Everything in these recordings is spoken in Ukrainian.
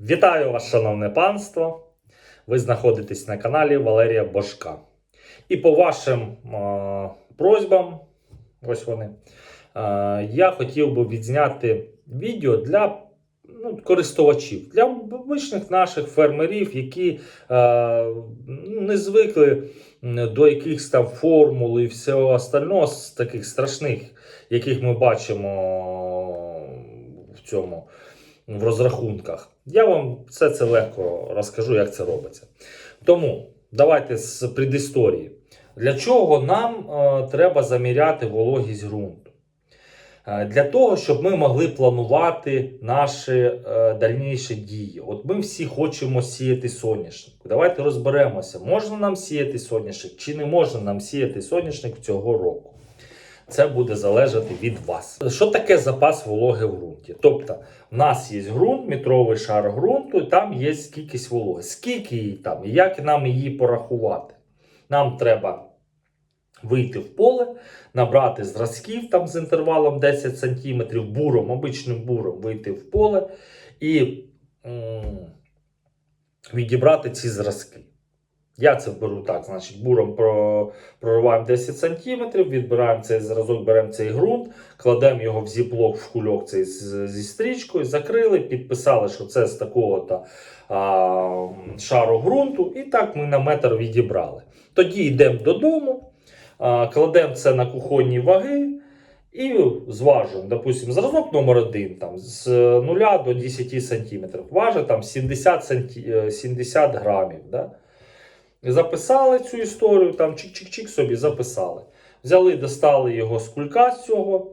Вітаю вас, шановне панство! Ви знаходитесь на каналі Валерія Бошка. І по вашим е, просьбам, ось вони, е, я хотів би відзняти відео для ну, користувачів, для обичних наших фермерів, які е, не звикли до якихось там формул і всього остального з таких страшних, яких ми бачимо в цьому в розрахунках. Я вам все це легко розкажу, як це робиться. Тому давайте з предісторії. Для чого нам е, треба заміряти вологість ґрунту? Е, Для того, щоб ми могли планувати наші е, дальніші дії. От ми всі хочемо сіяти соняшник. Давайте розберемося, можна нам сіяти соняшник чи не можна нам сіяти соняшник цього року. Це буде залежати від вас. Що таке запас вологи в ґрунті? Тобто, в нас є ґрунт, метровий шар ґрунту, і там є кількість вологи. Скільки її там і як нам її порахувати? Нам треба вийти в поле, набрати зразків там з інтервалом 10 см, буром, обичним буром вийти в поле і м, відібрати ці зразки. Я це беру так, значить, буром про, прориваємо 10 см, відбираємо цей зразок, беремо цей ґрунт, кладемо його в зіплок, в кульок цей зі стрічкою, закрили, підписали, що це з такого-то шару ґрунту, і так ми на метр відібрали. Тоді йдемо додому, а, кладемо це на кухонні ваги. І зважуємо, допустимо, зразок номер 1 там, з 0 до 10 см. Важить там 70, санті... е, 70 грамів. Да? Записали цю історію, там чик-чик-чик собі записали. Взяли, достали його з кулька з цього.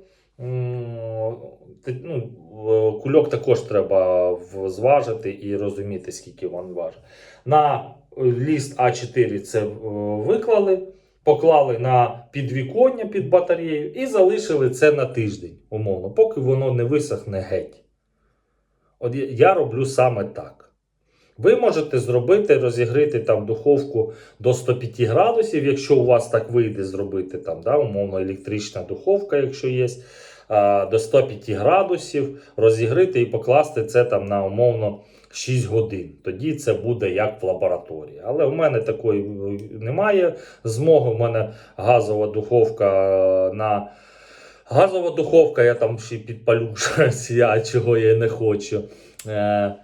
Ну, кульок також треба зважити і розуміти, скільки він важить. На ліст А4 це е, виклали, поклали на підвіконня під батарею і залишили це на тиждень, умовно, поки воно не висохне геть. От я роблю саме так. Ви можете зробити, розігріти там духовку до 105 градусів, якщо у вас так вийде зробити там, да, умовно електрична духовка, якщо є, до 105 градусів, розігріти і покласти це там на умовно 6 годин. Тоді це буде як в лабораторії. Але у мене такої е, немає змоги. У мене газова духовка е, на газова духовка, я там ще підпалю я чого я не хочу. Е,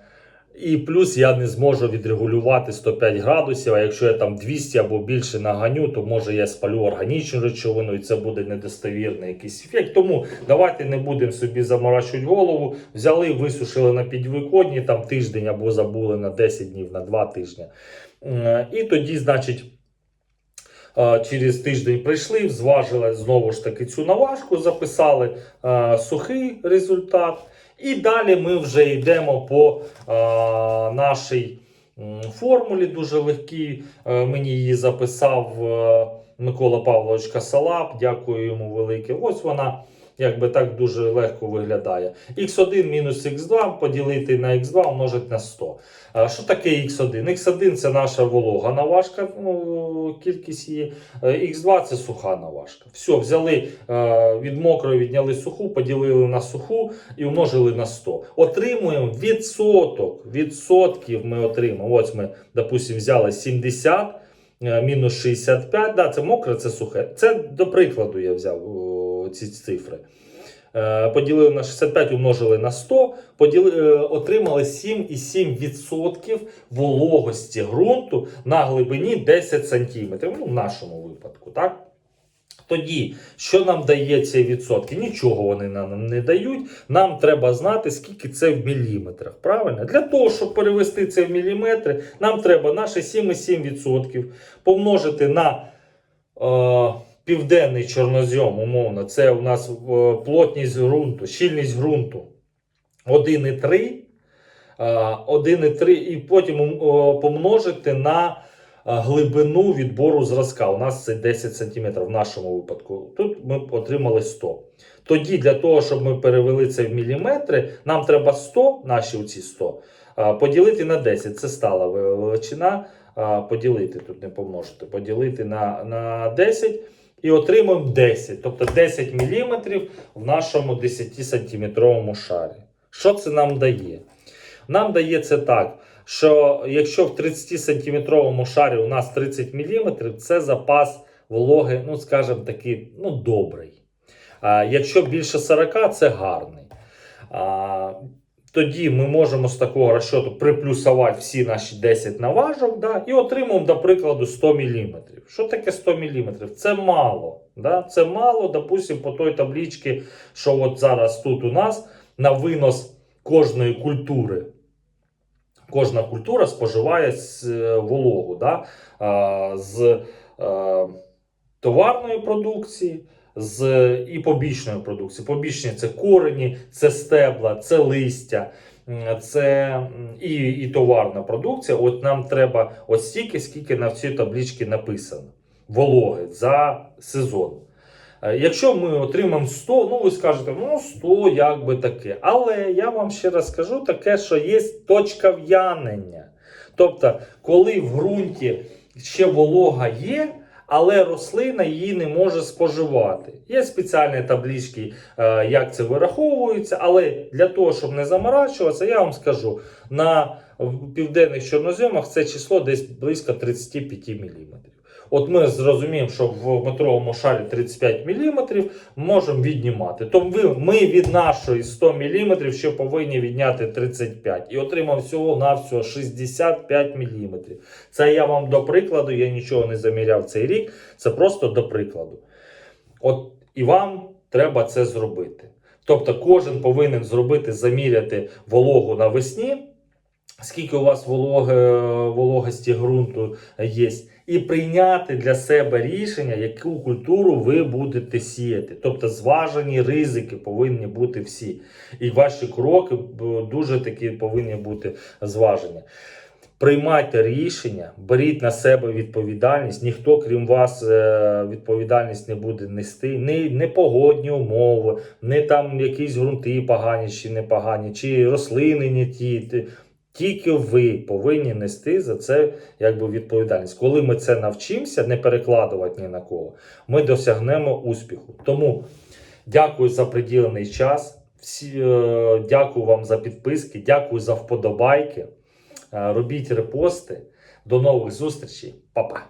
і плюс я не зможу відрегулювати 105 градусів. А якщо я там 200 або більше наганю, то може я спалю органічну речовину, і це буде недостовірний якийсь ефект. Тому давайте не будемо собі заморачувати голову. Взяли, висушили на підвиконні там тиждень або забули на 10 днів, на 2 тижні. Е, І тоді, значить. е, Через тиждень прийшли, зважили знову ж таки цю наважку, записали е, сухий результат. І далі ми вже йдемо по е, нашій формулі, дуже легкій. Е, мені її записав е, Микола Павлович Касалап. Дякую йому велике. Ось вона. Якби так дуже легко виглядає. Х1 мінус х2 поділити на х2 умножити на 100. А що таке х1? х1 це наша волога наважка, ну, кількість її. Е, х2 це суха наважка. Все, взяли е, від мокрої, відняли суху, поділили на суху і умножили на 100. Отримуємо відсоток. Відсотків ми отримаємо. Ось ми, допустимо, взяли 70 е, мінус 65. Да, це мокре, це сухе. Це до прикладу я взяв о, ці цифри. Е, Поділили на 65, умножили на 100, поділи, е, отримали 7,7% вологості ґрунту на глибині 10 см. Ну, в нашому випадку, так? Тоді, що нам дає ці відсотки? Нічого вони нам не дають. Нам треба знати, скільки це в міліметрах. Правильно? Для того, щоб перевести це в міліметри, нам треба наші 7,7% помножити на е, південний чорнозем, умовно. Це у нас е, плотність ґрунту, щільність ґрунту 1,3. е, 1,3 і потім е, помножити на е, глибину відбору зразка. У нас це 10 см в нашому випадку. Тут ми отримали 100. Тоді для того, щоб ми перевели це в міліметри, нам треба 100, наші оці 100, поділити на 10. Це стала величина. Поділити, тут не помножити, поділити на, на 10 і отримуємо 10. Тобто 10 мм в нашому 10 сантиметровому шарі. Що це нам дає? Нам дає це так, що якщо в 30 сантиметровому шарі у нас 30 мм, це запас вологи, ну скажімо таки, ну добрий. А якщо більше 40, це гарний. А, тоді ми можемо з такого розчоту приплюсувати всі наші 10 наважок да, і отримуємо, до прикладу, 100 мм. Що таке 100 мм? Це мало. Да? Це мало, допустимо, по той таблічці, що от зараз тут у нас на винос кожної культури. Кожна культура споживає е, вологу да? з е, товарної продукції з і побічної продукції. Побічні це корені, це стебла, це листя, це і, і товарна продукція. От нам треба от стільки, скільки на цій табличці написано. Вологи за сезон. Е, Якщо ми отримаємо 100, ну ви скажете, ну 100 як би таке. Але я вам ще раз скажу таке, що є точка в'янення. Тобто, коли в ґрунті ще волога є, але рослина її не може споживати. Є спеціальні таблички, е, як це вираховується, але для того, щоб не заморачуватися, я вам скажу, на південних чорноземах це число десь близько 35 мм. От ми зрозуміємо, що в метровому шарі 35 мм можемо віднімати. Тобто ми від нашої 100 мм ще повинні відняти 35 і отримав всього на всього 65 мм. Це я вам до прикладу, я нічого не заміряв цей рік. Це просто до прикладу. От і вам треба це зробити. Тобто, кожен повинен зробити, заміряти вологу навесні, скільки у вас вологи, вологості ґрунту є, і прийняти для себе рішення, яку культуру ви будете сіяти. Тобто зважені ризики повинні бути всі. І ваші кроки дуже такі повинні бути зважені. Приймайте рішення, беріть на себе відповідальність. Ніхто, крім вас, е, відповідальність не буде нести. Не, не погодні умови, не там якісь ґрунти погані чи непогані, чи рослини не ті. Тільки ви повинні нести за це якби, відповідальність. Коли ми це навчимося, не перекладувати ні на кого, ми досягнемо успіху. Тому дякую за приділений час. Всі, е, дякую вам за підписки, дякую за вподобайки. Е, Робіть репости. До нових зустрічей. Па-па!